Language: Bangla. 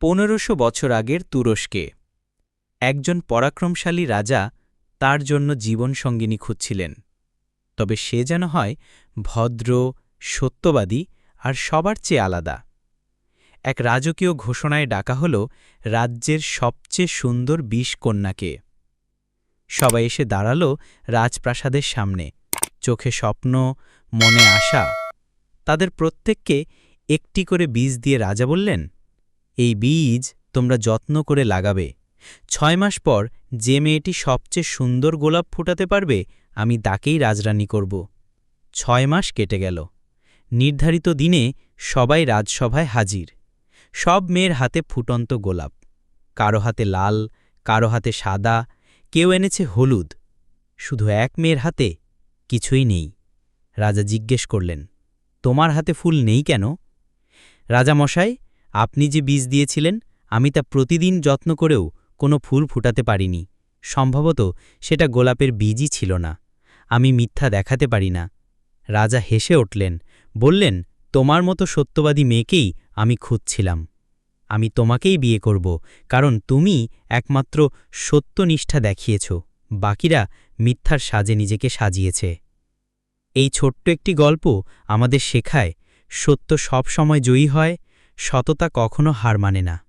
পনেরোশো বছর আগের তুরস্কে। একজন পরাক্রমশালী রাজা তার জন্য জীবনসঙ্গিনী খুঁজছিলেন। তবে সে যেন হয় ভদ্র, সত্যবাদী আর সবার চেয়ে আলাদা। এক রাজকীয় ঘোষণায় ডাকা হল রাজ্যের সবচেয়ে সুন্দর বিশ কন্যাকে। সবাই এসে দাঁড়াল রাজপ্রাসাদের সামনে। চোখে স্বপ্ন, মনে আশা। তাদের প্রত্যেককে একটি করে বীজ দিয়ে রাজা বললেন এই বীজ তোমরা যত্ন করে লাগাবে। ছয় মাস পর যে মেয়েটি সবচেয়ে সুন্দর গোলাপ ফুটাতে পারবে, আমি তাকেই রাজরানী করব। ছয় মাস কেটে গেল। নির্ধারিত দিনে সবাই রাজসভায় হাজির। সব মেয়ের হাতে ফুটন্ত গোলাপ। কারও হাতে লাল, কারও হাতে সাদা, কেউ এনেছে হলুদ। শুধু এক মেয়ের হাতে কিছুই নেই। রাজা জিজ্ঞেস করলেন, তোমার হাতে ফুল নেই কেন? রাজামশাই আপনি যে বীজ দিয়েছিলেন, আমি তা প্রতিদিন যত্ন করেও কোনো ফুল ফুটাতে পারিনি। সম্ভবত সেটা গোলাপের বীজই ছিল না। আমি মিথ্যা দেখাতে পারি না। রাজা হেসে উঠলেন, বললেন, তোমার মতো সত্যবাদী মেয়েকেই আমি খুঁজছিলাম। আমি তোমাকেই বিয়ে করব, কারণ তুমি একমাত্র সত্যনিষ্ঠা দেখিয়েছ। বাকিরা মিথ্যার সাজে নিজেকে সাজিয়েছে। এই ছোট্ট একটি গল্প আমাদের শেখায়, সত্য সব সময় জয়ী হয় সততা কখনো হার মানে না।